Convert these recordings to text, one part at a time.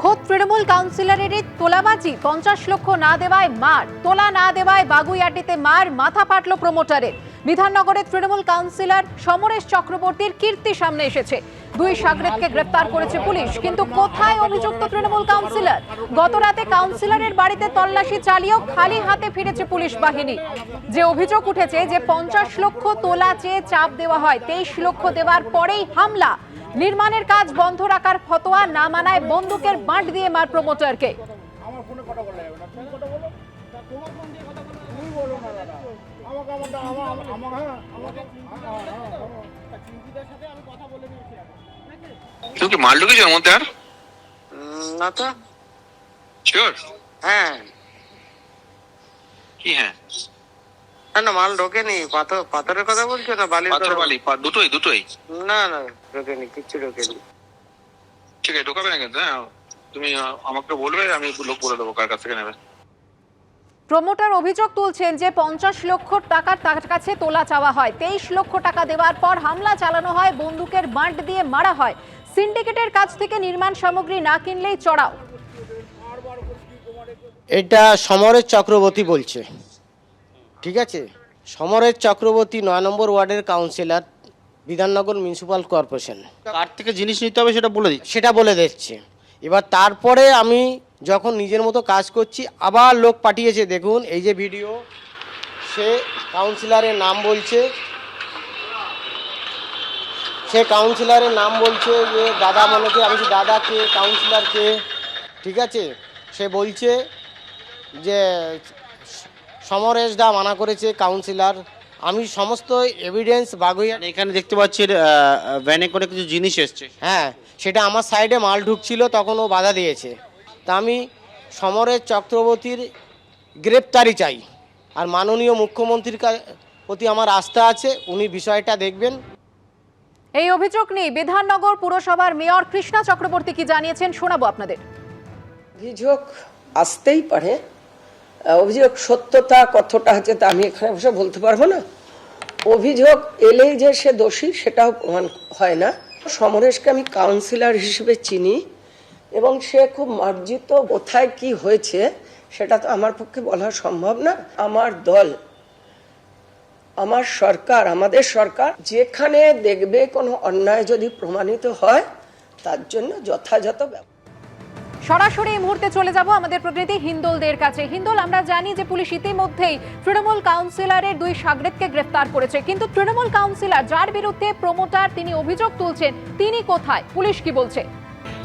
খোদ তৃণমূল কাউন্সিলরেরই তোলাবাজি, পঞ্চাশ লক্ষ না দেওয়ায় মার, তোলা না দেওয়ায় বাগুইয়াটিতে মার, মাথা ফাটল প্রমোটারের। বিধাননগরের তৃণমূল কাউন্সিলর সমরেশ চক্রবর্তীর কীর্তি সামনে এসেছে। দুই সাগরেদকে গ্রেপ্তার করেছে পুলিশ, কিন্তু কোথায় অভিযুক্ত তৃণমূল কাউন্সিলর? গত রাতে কাউন্সিলরের বাড়িতে তল্লাশি চালিয়েও খালি হাতে ফিরেছে পুলিশ বাহিনী। যে অভিযোগ উঠেছে যে পঞ্চাশ লক্ষ তোলা চেয়ে চাপ দেওয়া হয়, তেইশ লক্ষ দেওয়ার পরেই হামলা। নির্মাণের কাজ বন্ধ রাখার ফতোয়া না মানায় বন্দুকের বাঁট দিয়ে মার প্রমোটারকে। হ্যাঁ হ্যাঁ হ্যাঁ মাল ঢুকেছো ওর মধ্যে আর? না তো। শিওর হ্যাঁ। কি হ্যাঁ? না না মাল ঢোকেনি। পাথর পাথরের কথা বলছো না বালির পাথর বালি দুটোই দুটোই। না না ঢোকেনি কিচ্ছু ঢোকেনি। ঠিক আছে ঢোকাবে না কিন্তু হ্যাঁ? তুমি আমাকে বলবে আমি লোক বলে দেবো কার কাছ থেকে নেবে। প্রমোটার অভিযোগ তুলছেন যে পঞ্চাশ লক্ষ টাকার তার কাছে তোলা চাওয়া হয়। তেইশ লক্ষ টাকা দেওয়ার পর হামলা চালানো হয় বন্দুকের বাঁট দিয়ে মারা হয়। সিন্ডিকেটের কাছ থেকে নির্মাণ সামগ্রী না কিনলেই চড়াও। এটা সমরের চক্রবর্তী বলছে। ঠিক আছে? সমরেশ চক্রবর্তী নয় নম্বর ওয়ার্ডের কাউন্সিলর বিধাননগর মিউনিসিপাল কর্পোরেশন কার থেকে জিনিস নিতে হবে সেটা বলে দিচ্ছি। সেটা বলে দিচ্ছে। এবার তারপরে আমি যখন নিজের মতো কাজ করছি আবার লোক পাঠিয়েছে দেখুন এই যে ভিডিও সে কাউন্সিলরের নাম বলছে। সে কাউন্সিলরের নাম বলছে যে দাদা মনে কি আমি দাদা কে কাউন্সিলর কে ঠিক আছে? সে বলছে যে সমরেশ দা মানা করেছে কাউন্সিলর আমি সমস্ত এভিডেন্স বাগুইয়া মানে এখানে দেখতে পাচ্ছি ভ্যানে করে কিছু জিনিস এসছে। হ্যাঁ সেটা আমার সাইডে মাল ঢুকছিল তখন ও বাধা দিয়েছে। তা আমি সমরেশ চক্রবর্তীর গ্রেপ্তারি চাই। আর মাননীয় মুখ্যমন্ত্রীর কা- প্রতি আমার আস্থা আছে উনি বিষয়টা দেখবেন। এই অভিযোগ নিয়ে বিধাননগর পুরসভার মেয়র কৃষ্ণা চক্রবর্তী কি জানিয়েছেন শোনাবো আপনাদের। অভিযোগ আসতেই পারে অভিযোগ সত্যতা কতটা আছে তা আমি এখানে বসে বলতে পারব না। অভিযোগ এলেই যে সে দোষী সেটাও প্রমাণ হয় না। সমরেশকে আমি কাউন্সিলর হিসেবে চিনি এবং সে খুব মার্জিত কোথায় কি হয়েছে সেটা তো আমার পক্ষে বলা সম্ভব না। আমার দল, আমার সরকার, আমাদের সরকার যেখানে দেখবে কোনো অন্যায় যদি প্রমাণিত হয়, তার জন্য যথাযথ ব্যবস্থা সরাসরি এই মুহূর্তে চলে যাব আমাদের প্রতিনিধি হিন্দোলদের কাছে। হিন্দোল, আমরা জানি যে পুলিশ ইতিমধ্যেই তৃণমূল কাউন্সিলরের দুই সাগরেদকে গ্রেফতার করেছে। কিন্তু তৃণমূল কাউন্সিলর, যার বিরুদ্ধে প্রমোটার তিনি অভিযোগ তুলছেন, তিনি কোথায়? পুলিশ কি বলছে?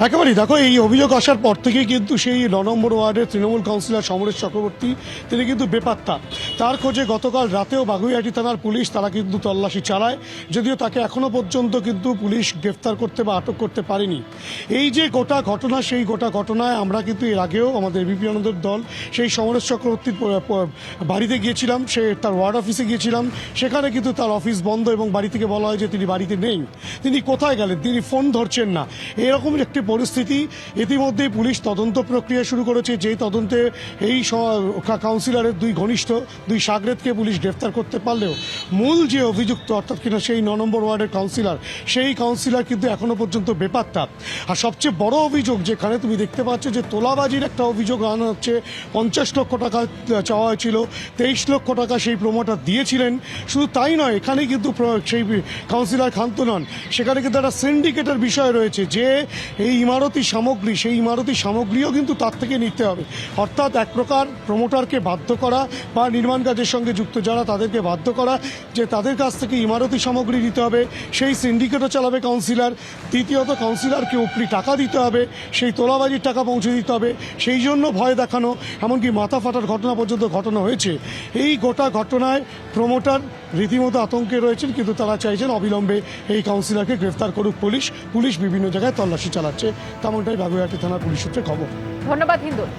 একেবারেই। দেখো, এই অভিযোগ আসার পর থেকেই কিন্তু সেই ন নম্বর ওয়ার্ডের তৃণমূল কাউন্সিলর সমরেশ চক্রবর্তী, তিনি কিন্তু বেপাত্তা। তার খোঁজে গতকাল রাতেও বাগুইয়াটি থানার পুলিশ, তারা কিন্তু তল্লাশি চালায়, যদিও তাকে এখনও পর্যন্ত কিন্তু পুলিশ গ্রেফতার করতে বা আটক করতে পারেনি। এই যে গোটা ঘটনা, সেই গোটা ঘটনায় আমরা কিন্তু এর আগেও আমাদের বিপি আনন্দের দল, সেই সমরেশ চক্রবর্তীর বাড়িতে গিয়েছিলাম, সে তার ওয়ার্ড অফিসে গিয়েছিলাম, সেখানে কিন্তু তার অফিস বন্ধ এবং বাড়ি থেকে বলা হয় যে তিনি বাড়িতে নেই। তিনি কোথায় গেলেন? তিনি ফোন ধরছেন না। এরকম একটি পরিস্থিতি। ইতিমধ্যেই পুলিশ তদন্ত প্রক্রিয়া শুরু করেছে। যে তদন্তে এই কাউন্সিলরের দুই ঘনিষ্ঠ, দুই সাগরেদকে পুলিশ গ্রেফতার করতে পারলেও মূল যে অভিযুক্ত, অর্থাৎ কিনা সেই ন নম্বর ওয়ার্ডের কাউন্সিলর, সেই কাউন্সিলর কিন্তু এখনও পর্যন্ত বেপাত্তা। আর সবচেয়ে বড় অভিযোগ যেখানে তুমি দেখতে পাচ্ছ যে তোলাবাজির একটা অভিযোগ আনা হচ্ছে, পঞ্চাশ লক্ষ টাকা চাওয়া হয়েছিল, তেইশ লক্ষ টাকা সেই প্রমোটার দিয়েছিলেন। শুধু তাই নয় এখানে কিন্তু সেই কাউন্সিলর খান্ত নন। সেখানে কিন্তু একটা সিন্ডিকেটের বিষয় রয়েছে যে এই ইমারতি সামগ্রী, সেই ইমারতি সামগ্রীও কিন্তু তার থেকে নিতে হবে। অর্থাৎ এক প্রকার প্রমোটারকে বাধ্য করা বা নির্মাণ কাজের সঙ্গে যুক্ত যারা, তাদেরকে বাধ্য করা যে তাদের কাছ থেকে ইমারতি সামগ্রী নিতে হবে। সেই সিন্ডিকেটও চালাবে কাউন্সিলর দ্বিতীয়ত কাউন্সিলরকে উপরি টাকা দিতে হবে, সেই তোলাবাজির টাকা পৌঁছে দিতে হবে, সেই জন্য ভয় দেখানো, এমনকি মাথা ফাটার ঘটনা পর্যন্ত ঘটনা হয়েছে। এই গোটা ঘটনায় প্রমোটার রীতিমতো আতঙ্কে রয়েছেন, কিন্তু তারা চাইছেন অবিলম্বে এই কাউন্সিলরকে গ্রেফতার করুক পুলিশ। পুলিশ বিভিন্ন জায়গায় তল্লাশি চালাচ্ছে। তেমনটাই বাগুইহাটি থানার পুলিশ সূত্রে খবর। ধন্যবাদ হিন্দোল